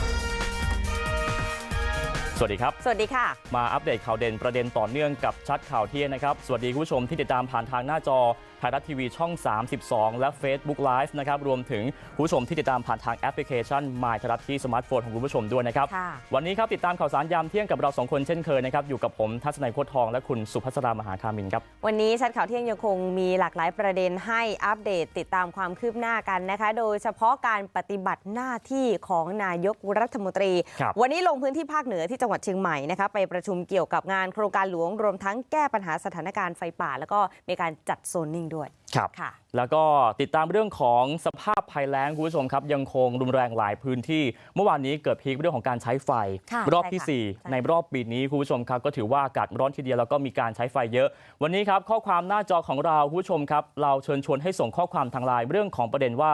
ส วัสดีครับสวัสดีค่ะ มาอัปเดตข่าวเด่นประเด็นต่อเนื่องกับชัดข่าวเที่ยงนะครับ สวัสดีคุณผู้ชมที่ติดตามผ่านทางหน้าจอไทยรัฐทีวีช่อง 32 และ Facebook Live นะครับรวมถึงคุณผู้ชมที่ติดตามผ่านทางแอปพลิเคชัน My ไทยรัฐที่สมาร์ทโฟนของคุณผู้ชมด้วยนะครับค่ะวันนี้ครับติดตามข่าวสารยามเที่ยงกับเราสองคนเช่นเคยนะครับอยู่กับผมทัศนัยโคตรทองและคุณสุภัสรามหาคามินครับวันนี้ชัดข่าวเที่ยงยังคงมีหลากหลายประเด็นให้อัปเดตติดตามความคืบหน้ากันนะคะ โดยเฉพาะการปฏิบัติหน้าที่ของนายกรัฐมนตรีครับวันนี้ลงพื้นที่ภาคเหนือที่จังหวัดเชียงใหม่นะคะไปประชุมเกี่ยวกับงานโครงการหลวงรวมทั้งแก้ปัญหาสถานการณ์ไฟป่า แล้วก็มีการจัดโซนนิ่งด้วยครับค่ะ แล้วก็ติดตามเรื่องของสภาพภัยแล้งคุณผู้ชมครับ ยังคงรุนแรงหลายพื้นที่ เมื่อวานนี้เกิดพีคเรื่องของการใช้ไฟค่ะรอบที่ใช่ค่ะใช่4 ในรอบปีนี้คุณผู้ชมครับ ก็ถือว่าอากาศร้อนทีเดียวแล้วก็มีการใช้ไฟเยอะ วันนี้ครับข้อความหน้าจอของเราคุณผู้ชมครับ เราเชิญชวนให้ส่งข้อความทางไลน์เรื่องของประเด็นว่า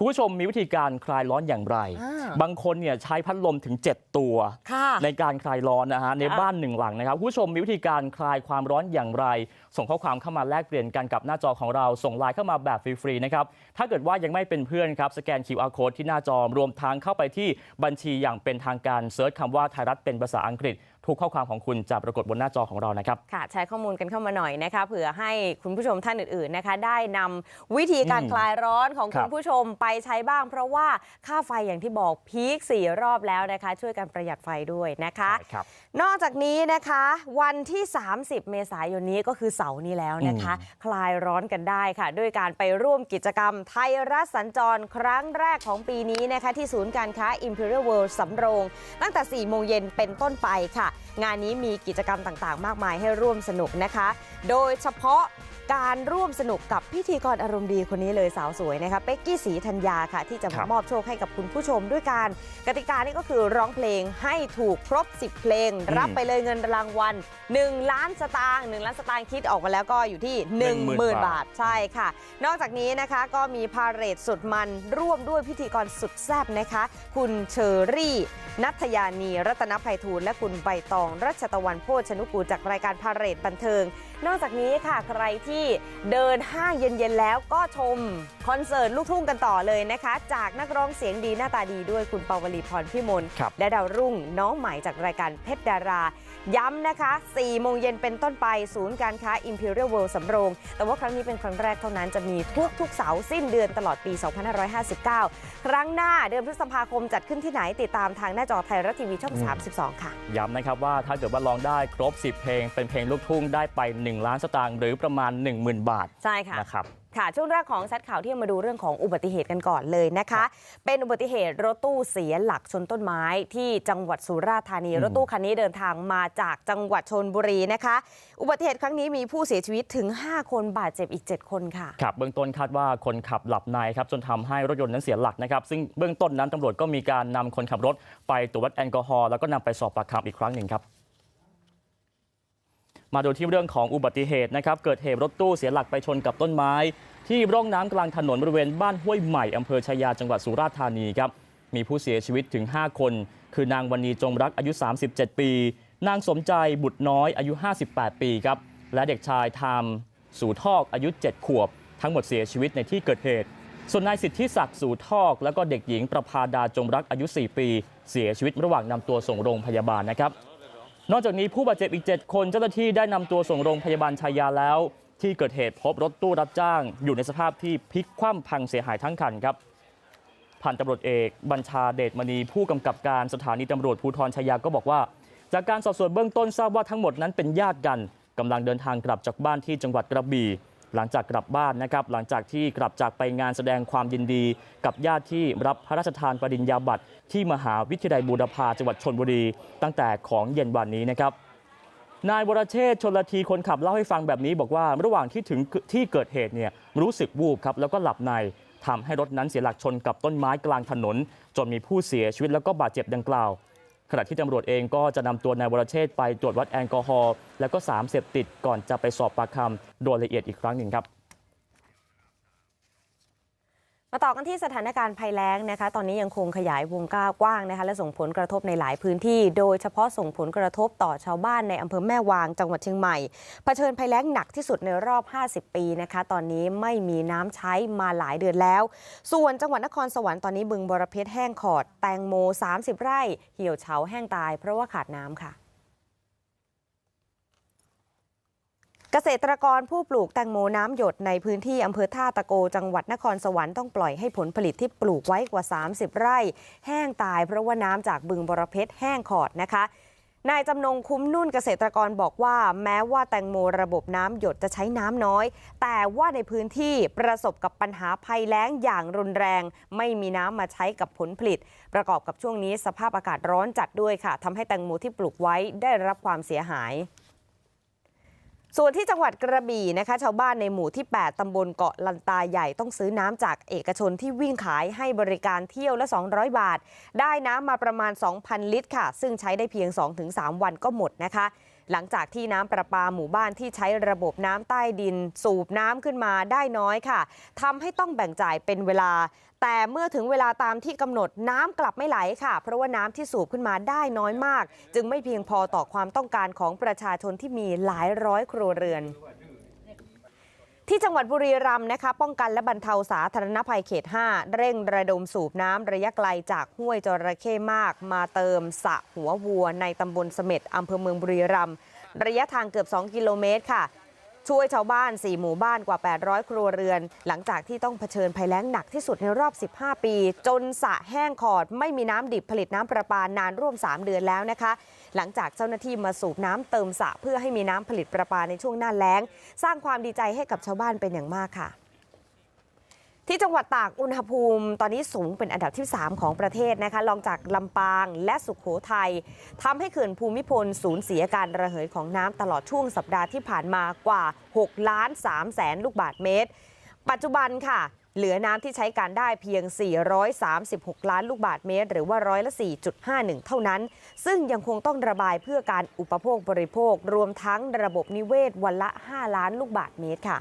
คุณผู้ชมมีวิธีการคลายร้อนอย่างไรอ่าบางคนเนี่ยใช้พัดลมถึง 7 ตัวค่ะในการคลายร้อนนะฮะในค่ะบ้านหนึ่งหลังนะครับคุณผู้ชมมีวิธีการคลายความร้อนอย่างไร ส่งข้อความเข้ามาแลกเปลี่ยนกันกับหน้าจอของเราส่งไลน์เข้ามาแบบฟรีๆนะครับถ้าเกิดว่ายังไม่เป็นเพื่อนครับสแกน QR code ที่หน้าจอรวมทางเข้าไปที่บัญชีอย่างเป็นทางการเซิร์ชคำว่าไทยรัฐเป็นภาษาอังกฤษ ทุกข้อความของคุณจะปรากฏบนหน้าจอของเรานะครับ ค่ะแชร์ข้อมูลกันเข้ามาหน่อยนะคะเผื่อให้คุณผู้ชมท่านอื่นๆนะคะ ได้นำวิธีการอืมคลายร้อนของครัคุบณผู้ชมไปใช้บ้าง เพราะว่าค่าไฟอย่างที่บอกพีคสี่รอบแล้วนะคะ ช่วยกันประหยัดไฟด้วยนะคะใช่ครับนอกจากนี้นะคะ วันที่ 30 เมษายนนี้ก็คือเสาร์นี้แล้วนะคะ คลายร้อนกันได้ค่ะ ด้วยการไปร่วมกิจกรรมไทยรัฐสัญจรครั้งแรกของปีนี้นะคะที่ศูนย์การค้า Imperial World สำโรง ตั้งแต่ 4 โมงเย็นเป็นต้นไปค่ะงานนี้มีกิจกรรมต่างๆ มากมายให้ร่วมสนุกนะคะ โดยเฉพาะการร่วมสนุกกับพิธีกรอารมณ์ดีคนนี้เลยสาวสวยนะคะเป็กกี้สีธัญญาค่ะ ที่จะครัมาบมอบโชคให้กับคุณผู้ชมด้วยการกติกานี่ก็คือร้องเพลงให้ถูกครบ 10 เพลง รับไปเลยเงินรางวัล 1 ล้านสตางค์1ล้านสตางค์คิดออกมาแล้วก็อยู่ที่ 10,000 10,000บาทใช่ค่ะ นอกจากนี้นะคะก็มีพาเหรดสุดมันร่วมด้วยพิธีกรสุดแซ่บนะคะ คุณเชอรี่ นัทยานีรัตนภัยทูลและคุณใบตอง รัชตะวันโพชนุกูจากรายการพาเรตบันเทิง นอกจากนี้ค่ะใครที่เดินห้างเย็นๆแล้วก็ชม คอนเสิร์ตลูกทุ่งกันต่อเลยนะคะ จากนักร้องเสียงดีหน้าตาดีด้วยคุณปาวลีพรพิมลครับและดาวรุ่งน้องใหม่จากรายการเพชรดารา ย้ำนะคะ4โมงเย็นเป็นต้นไปศูนย์การค้า Imperial World สำโรง แต่ว่าครั้งนี้เป็นครั้งแรกเท่านั้นจะมีทุกทุกๆเสาร์สิ้นเดือนตลอดปี 2559 ครั้งหน้าเดือนพฤษภาคมจัดขึ้นที่ไหนติดตามทางหน้าจอไทยรัฐทีวีช่อง 32 ค่ะ ย้ำนะครับว่าถ้าเกิดว่าร้องได้ครบ 10 เพลง เป็นเพลงลูกทุ่งได้ไป 1 ล้านสตางค์หรือประมาณ 10,000 บาทใช่ค่ะนะครับค่ะช่วงแรกของชัดข่าวที่มาดูเรื่องของอุบัติเหตุกันก่อนเลยนะคะ เป็นอุบัติเหตุรถตู้เสียหลักชนต้นไม้ที่จังหวัดสุราษฎร์ธานีอืมรถตู้คันนี้เดินทางมาจากจังหวัดชนบุรีนะคะ อุบัติเหตุครั้งนี้มีผู้เสียชีวิตถึง 5 คนบาดเจ็บอีก 7 คนค่ะครับเบื้องต้นคาดว่าคนขับหลับในครับจนทำให้รถยนต์นั้นเสียหลักนะครับ ซึ่งเบื้องต้นนั้นตำรวจก็มีการนำคนขับรถไปตรวจวัดแอลกอฮอล์แล้วก็นำไปสอบปากคำอีกครั้งหนึ่งครับ มาดูที่เรื่องของอุบัติเหตุนะครับ เกิดเหตุรถตู้เสียหลักไปชนกับต้นไม้ ที่ร่องน้ำกลางถนนบริเวณบ้านห้วยใหม่อำเภอชายาจังหวัดสุราษฎร์ธานีครับมีผู้เสียชีวิตถึง 5 คน คือนางวันนีจงรักอายุ 37 ปี นางสมใจบุตรน้อยอายุ 58 ปีครับและเด็กชายทามสู่ทอกอายุ 7 ขวบ ทั้งหมดเสียชีวิตในที่เกิดเหตุ ส่วนนายสิทธิศักดิ์สู่ทอก แล้วก็เด็กหญิงประภาดาจงรักอายุ 4 ปี เสียชีวิตระหว่างนำตัวส่งโรงพยาบาลนะครับ จากนี้ผู้บาดเจ็บอีก7คนเจ้าหน้าที่ได้นำตัวส่งโรงพยาบาลชายาแล้วที่เกิดเหตุพบรถตู้รับจ้างอยู่ในสภาพที่พลิกคว่ำพังเสียหายทั้งคันครับพันตำรวจเอกบัญชาเดชมณีผู้กำกับการสถานีตำรวจภูธรชายาก็บอกว่า จากการสอบสวนเบื้องต้นทราบว่าทั้งหมดนั้นเป็นญาติกันกำลังเดินทางกลับจากบ้านที่จังหวัดกระบี่ หลังจากกลับบ้านนะครับหลังจากที่กลับจากไปงานแสดงความยินดีกับญาติที่รับพระราชทานปริญญาบัตรที่มหาวิทยาลัยบูรพาจังหวัดชนบุรีตั้งแต่ของเย็นวันนี้นะครับนายวรเชษชนละทีคนขับเล่าให้ฟังแบบนี้บอกว่าระหว่างที่ถึงที่เกิดเหตุเนี่ยรู้สึกวูบครับแล้วก็หลับในทำให้รถนั้นเสียหลักชนกับต้นไม้กลางถนนจนมีผู้เสียชีวิตแล้วก็บาดเจ็บดังกล่าว ขณะที่ตำรวจเองก็จะนำตัวนายวรเชษไปตรวจวัดแอลกอฮอล์แล้วก็สารเสพติดก่อนจะไปสอบปากคำโดยละเอียดอีกครั้งหนึ่งครับ มาต่อกันที่สถานการณ์ภัยแล้งนะคะ ตอนนี้ยังคงขยายวงกว้างนะคะ และส่งผลกระทบในหลายพื้นที่ โดยเฉพาะส่งผลกระทบต่อชาวบ้านในอำเภอแม่วางจังหวัดเชียงใหม่เผชิญภัยแล้งหนักที่สุดในรอบ 50 ปีนะคะ ตอนนี้ไม่มีน้ำใช้มาหลายเดือนแล้ว ส่วนจังหวัดนครสวรรค์ตอนนี้บึงบรเพชรแห้งขอด แตงโม 30 ไร่ เหี่ยวเฉาแห้งตาย เพราะว่าขาดน้ำค่ะ เกษตรกรผู้ปลูกแตงโมน้ำหยดในพื้นที่อำเภอท่าตะโกจังหวัดนครสวรรค์ต้องปล่อยให้ผลผลิตที่ปลูกไว้กว่า 30 ไร่ แห้งตายเพราะว่าน้ำจากบึงบรเพชรแห้งขอดนะคะนายจำนงคุ้มนุ่นเกษตรกรบอกว่า แม้ว่าแตงโมระบบน้ำหยดจะใช้น้ำน้อย แต่ว่าในพื้นที่ประสบกับปัญหาภัยแล้งอย่างรุนแรง ไม่มีน้ำมาใช้กับผลผลิต ประกอบกับช่วงนี้สภาพอากาศร้อนจัดด้วยค่ะทำให้แตงโมที่ปลูกไว้ได้รับความเสียหาย ส่วนที่จังหวัดกระบี่นะคะชาวบ้านในหมู่ที่ 8ตำบลเกาะลันตาใหญ่ต้องซื้อน้ำจากเอกชนที่วิ่งขายให้บริการเที่ยวละ 200 บาท ได้น้ำมาประมาณ 2,000 ลิตรค่ะ ซึ่งใช้ได้เพียง 2-3 วันก็หมดนะคะ หลังจากที่น้ำประปาหมู่บ้านที่ใช้ระบบน้ำใต้ดิน สูบน้ำขึ้นมาได้น้อยค่ะทำให้ต้องแบ่งจ่ายเป็นเวลา แต่เมื่อถึงเวลาตามที่กำหนดน้ำกลับไม่ไหลค่ะ เพราะว่าน้ำที่สูบขึ้นมาได้น้อยมาก จึงไม่เพียงพอต่อความต้องการของประชาชนที่มีหลายร้อยครัวเรือน ที่จังหวัดบุรีรัมย์นะคะป้องกันและบรรเทาสาธารณภัยเขต 5 เร่งระดมสูบน้ำระยะไกลจากห้วยจระเข้มาก มาเติมสระหัววัวในตำบลเสม็ดอำเภอเมืองบุรีรัมย์ระยะทางเกือบ 2 กิโลเมตรค่ะ ช่วยชาวบ้าน 4 หมู่บ้านกว่า 800 ครัวเรือน หลังจากที่ต้องเผชิญภัยแล้งหนักที่สุดในรอบ 15 ปี จนสระแห้งขอด ไม่มีน้ำดิบผลิตน้ำประปานานร่วม 3 เดือนแล้วนะคะ หลังจากเจ้าหน้าที่มาสูบน้ำเติมสระเพื่อให้มีน้ำผลิตประปาในช่วงหน้าแล้ง สร้างความดีใจให้กับชาวบ้านเป็นอย่างมากค่ะ ที่จังหวัดตากอุณหภูมิ ตอนนี้สูงเป็นอันดับที่ 3 ของประเทศนะคะรองจากลำปางและสุขโขทัยทำให้เขื่อนภูมิพลสูญเสียการระเหยของน้ำตลอดช่วงสัปดาห์ที่ผ่านมากว่า6ล้าน3แสนลูกบาทเมตร ปัจจุบันค่ะ เหลือน้ำที่ใช้การได้เพียง 436 ล้านลูกบาทเมตร หรือว่าร้อยละ 4.51 เท่านั้น ซึ่งยังคงต้องระบายเพื่อการอุปโภคบริโภค รวมทั้งระบบนิเวศวันละ 5 ล้านลูกบาทเมตรค่ะ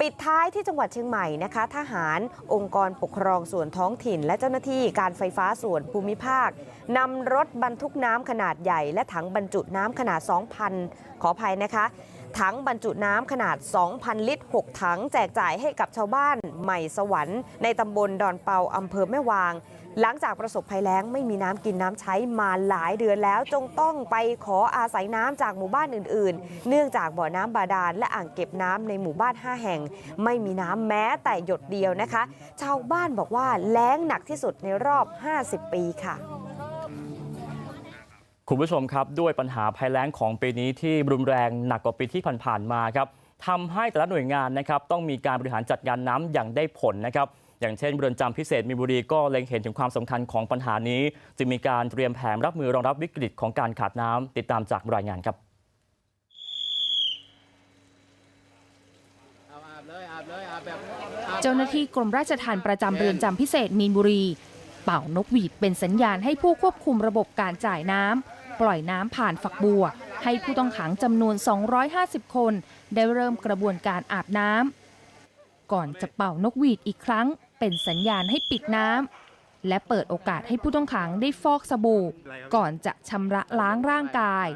ปิดท้ายที่จังหวัดเชียงใหม่นะคะทหารองค์กรปกครองส่วนท้องถิ่น และเจ้าหน้าที่การไฟฟ้าส่วนภูมิภาคนำรถบรรทุกน้ำขนาดใหญ่ และถังบรรจุน้ำขนาด 2,000 ขออภัยนะคะ ถังบรรจุน้ำขนาด 2,000 ลิตร 6 ถังแจกจ่ายให้กับชาวบ้านใหม่สวรรค์ในตำบลดอนเปาอำเภอแม่วาง หลังจากประสบภัยแล้งไม่มีน้ำกินน้ำใช้มาหลายเดือนแล้ว จงต้องไปขออาศัยน้ำจากหมู่บ้านอื่น ๆ เนื่องจากบ่อน้ำบาดาลและอ่างเก็บน้ำในหมู่บ้าน 5 แห่ง ไม่มีน้ำแม้แต่หยดเดียวนะคะ ชาวบ้านบอกว่าแล้งหนักที่สุดในรอบ 50 ปีค่ะ คุณผู้ชมครับด้วยปัญหาภัยแล้งของปีนี้ที่รุนแรงหนักกว่าปีที่ผ่านๆมาครับทำให้แต่ละหน่วยงานนะครับต้องมีการบริหารจัดการน้ำอย่างได้ผลนะครับอย่างเช่นเรือนจำพิเศษมีบุรีก็เล็งเห็นถึงความสำคัญของปัญหานี้ จึงมีการเตรียมแผนรับมือรองรับวิกฤตของการขาดน้ำติดตามจากรายงานครับเจ้าหน้าที่กรมราชทัณฑ์ประจำเรือนจำพิเศษมีนบุรี เป่านกหวีดเป็นสัญญาณให้ผู้ควบคุมระบบการจ่ายน้ำ ปล่อยน้ำผ่านฝักบัว ให้ผู้ต้องขังจำนวน 250 คน ได้เริ่มกระบวนการอาบน้ำก่อนจะเป่านกหวีดอีกครั้ง เป็นสัญญาณให้ปิดน้ำและเปิดโอกาสให้ผู้ต้องขังได้ฟอกสบู่ ก่อนจะชำระล้างร่างกาย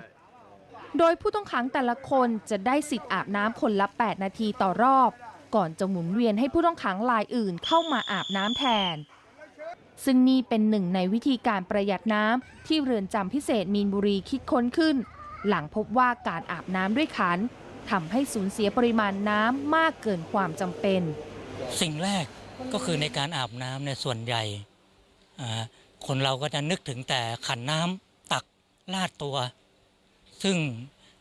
โดยผู้ต้องขังแต่ละคนจะได้สิทธิ์อาบน้ำคนละ 8 นาทีต่อรอบ ก่อนจะหมุนเวียนให้ผู้ต้องขังรายอื่นเข้ามาอาบน้ำแทน ซึ่งนี่เป็นหนึ่งในวิธีการประหยัดน้ำที่เรือนจำพิเศษมีนบุรีคิดค้นขึ้น หลังพบว่าการอาบน้ำด้วยขันทำให้สูญเสียปริมาณน้ำมากเกินความจำเป็น สิ่งแรกก็คือในการอาบน้ำเนี่ยส่วนใหญ่ คนเราก็จะนึกถึงแต่ขันน้ำตักลาดตัว ซึ่ง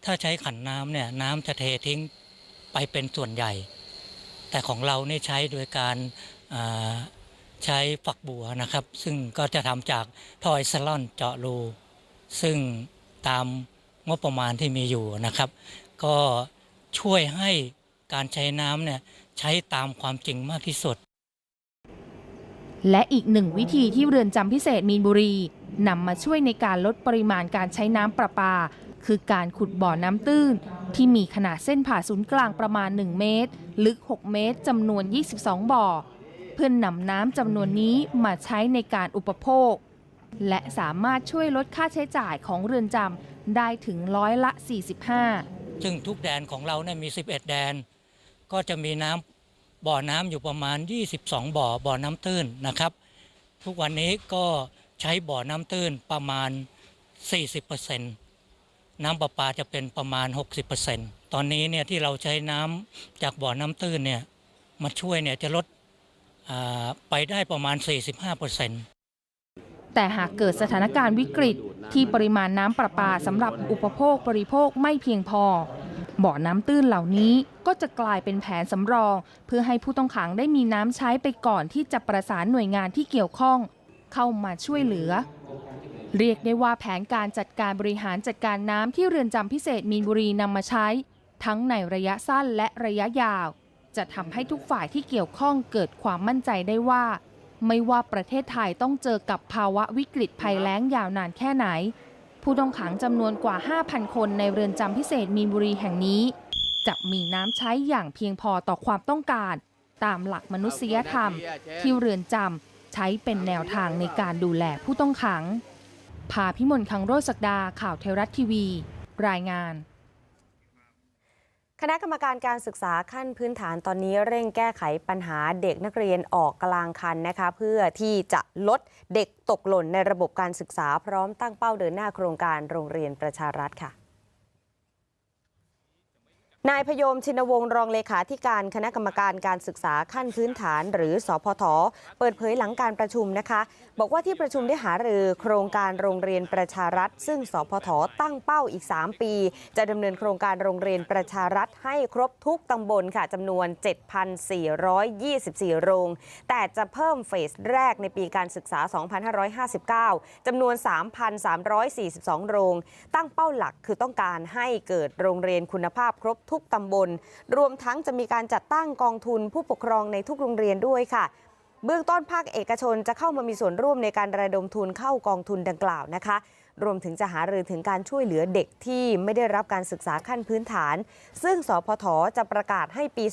ถ้าใช้ขันน้ำเนี่ยน้ำจะเททิ้งไปเป็นส่วนใหญ่ แต่ของเราเนี่ยใช้โดยการอ ใช้ฝักบัวนะครับ ซึ่งก็จะทำจากทอยสลอนเจาะรู ซึ่งตามงบประมาณที่มีอยู่นะครับ ก็ช่วยให้การใช้น้ำเนี่ยใช้ตามความจริงมากที่สุด และอีกหนึ่งวิธีที่เรือนจำพิเศษมีนบุรีนำมาช่วยในการลดปริมาณการใช้น้ำประปา คือการขุดบ่อน้ำตื้น ที่มีขนาดเส้นผ่าศูนย์กลางประมาณ 1 เมตร ลึก 6 เมตรจำนวน 22 บ่อ เพื่อนนำน้ำจำนวนนี้มาใช้ในการอุปโภค และสามารถช่วยลดค่าใช้จ่ายของเรือนจำได้ถึงร้อยละ 45 ซึ่งทุกแดนของเราเนี่ยมี 11 แดน ก็จะมีน้ำบ่อน้ำอยู่ประมาณ 22 บ่อบ่อน้ำตื้นนะครับ ทุกวันนี้ก็ใช้บ่อน้ำตื้นประมาณ 40%น้ำประปาจะเป็นประมาณ 60%ตอนนี้เนี่ยที่เราใช้น้ำจากบ่อน้ำตื้นเนี่ยมาช่วยเนี่ยจะลด ไปได้ประมาณ 45%แต่หากเกิดสถานการณ์วิกฤตที่ปริมาณน้ำประปาสำหรับอุปโภคบริโภคไม่เพียงพอ บ่อน้ำตื้นเหล่านี้ก็จะกลายเป็นแผนสำรอง เพื่อให้ผู้ต้องขังได้มีน้ำใช้ไปก่อนที่จะประสานหน่วยงานที่เกี่ยวข้อง เข้ามาช่วยเหลือ เรียกได้ว่าแผนการจัดการบริหารจัดการน้ำที่เรือนจำพิเศษมีนบุรีนำมาใช้ ทั้งในระยะสั้นและระยะยาว จะทำให้ทุกฝ่ายที่เกี่ยวข้องเกิดความมั่นใจได้ว่า ไม่ว่าประเทศไทยต้องเจอกับภาวะวิกฤตภัยแล้งยาวนานแค่ไหน ผู้ต้องขังจำนวนกว่า 5,000 คนในเรือนจำพิเศษมีนบุรีแห่งนี้ จะมีน้ำใช้อย่างเพียงพอต่อความต้องการ ตามหลักมนุษยธรรม ที่เรือนจำใช้เป็นแนวทางในการดูแลผู้ต้องขังพาพิมลคังโรศักดาข่าวเทวรัฐทีวี รายงาน คณะกรรมการการศึกษาขั้นพื้นฐานตอนนี้เร่งแก้ไขปัญหาเด็กนักเรียนออกกลางคันนะคะเพื่อที่จะลดเด็กตกหล่นในระบบการศึกษาพร้อมตั้งเป้าเดินหน้าโครงการโรงเรียนประชารัฐค่ะ นายพยมชินวงศ์รองเลขาธิการคณะกรรมการการศึกษาขั้นพื้นฐานหรือสพทเปิดเผยหลังการประชุมนะคะ บอกว่าที่ประชุมได้หารือโครงการโรงเรียนประชารัฐ ซึ่งสพทตั้งเป้าอีก 3 ปี จะดำเนินโครงการโรงเรียนประชารัฐให้ครบทุกตำบลค่ะจำนวน 7,424 โรง แต่จะเพิ่มเฟสแรกในปีการศึกษา 2559จำนวน 3,342 โรง ตั้งเป้าหลักคือต้องการให้เกิดโรงเรียนคุณภาพครบทุกุกตำบล รวมทั้งจะมีการจัดตั้งกองทุนผู้ปกครองในทุกโรงเรียนด้วยค่ะ เบื้องต้นภาคเอกชนจะเข้ามามีส่วนร่วมในการระดมทุนเข้ากองทุนดังกล่าวนะคะ รวมถึงจะหารือถึงการช่วยเหลือเด็กที่ไม่ได้รับการศึกษาขั้นพื้นฐาน ซึ่งสพทจะประกาศให้ปี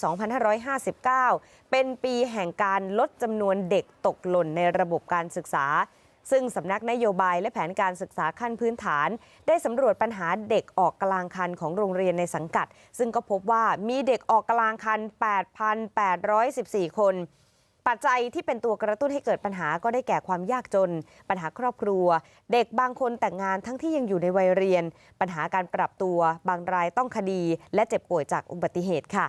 2559 เป็นปีแห่งการลดจำนวนเด็กตกหล่นในระบบการศึกษา ซึ่งสำนักนโยบายและแผนการศึกษาขั้นพื้นฐาน ได้สำรวจปัญหาเด็กออกกลางคันของโรงเรียนในสังกัด ซึ่งก็พบว่ามีเด็กออกกลางคัน 8,814 คนปัจจัยที่เป็นตัวกระตุ้นให้เกิดปัญหาก็ได้แก่ความยากจน ปัญหาครอบครัว เด็กบางคนแต่งงานทั้งที่ยังอยู่ในวัยเรียน ปัญหาการปรับตัว บางรายต้องคดี และเจ็บป่วยจากอุบัติเหตุค่ะ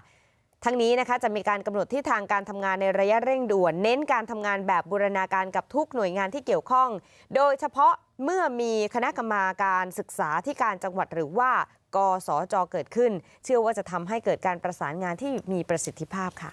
ทั้งนี้นะคะจะมีการกำหนดที่ทางการทำงานในระยะเร่งด่วน เน้นการทำงานแบบบูรณาการกับทุกหน่วยงานที่เกี่ยวข้อง โดยเฉพาะเมื่อมีคณะกรรมาการศึกษาที่การจังหวัดหรือว่ากสจเกิดขึ้น เชื่อว่าจะทำให้เกิดการประสานงานที่มีประสิทธิภาพค่ะ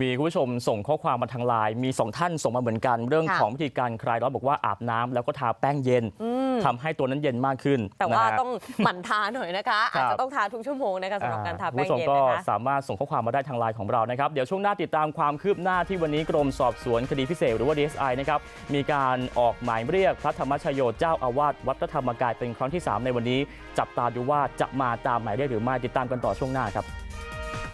มีคุณผู้ชมส่งข้อความมาทางไลน์มีสองท่านส่งมาเหมือนกันเรื่องค่ะของวิธีการคลายร้อนบอกว่าอาบน้ำแล้วก็ทาแป้งเย็นอืมทำให้ตัวนั้นเย็นมากขึ้น แต่ว่านะฮะต้องหมั่นทาหน่อยนะคะครัอาจบจะต้องทาทุกชั่วโมงนะคะสำหรับการทาคุณแป้งผู้ชมเย็นก็นะคะสามารถส่งข้อความมาได้ทางไลน์ของเรานะครับเดี๋ยวช่วงหน้าติดตามความคืบหน้าที่วันนี้กรมสอบสวนคดีพิเศษหรือว่า DSI นะครับมีการออกหมายเรียกพระธรรมชโยเจ้าอาวาสวัดพระธรรมกายเป็นครั้งที่ 3 ในวันนี้ จับตาดูว่าจะมาตามหมายเรียกหรือไม่ติดตามกันต่อช่วงหน้าครับ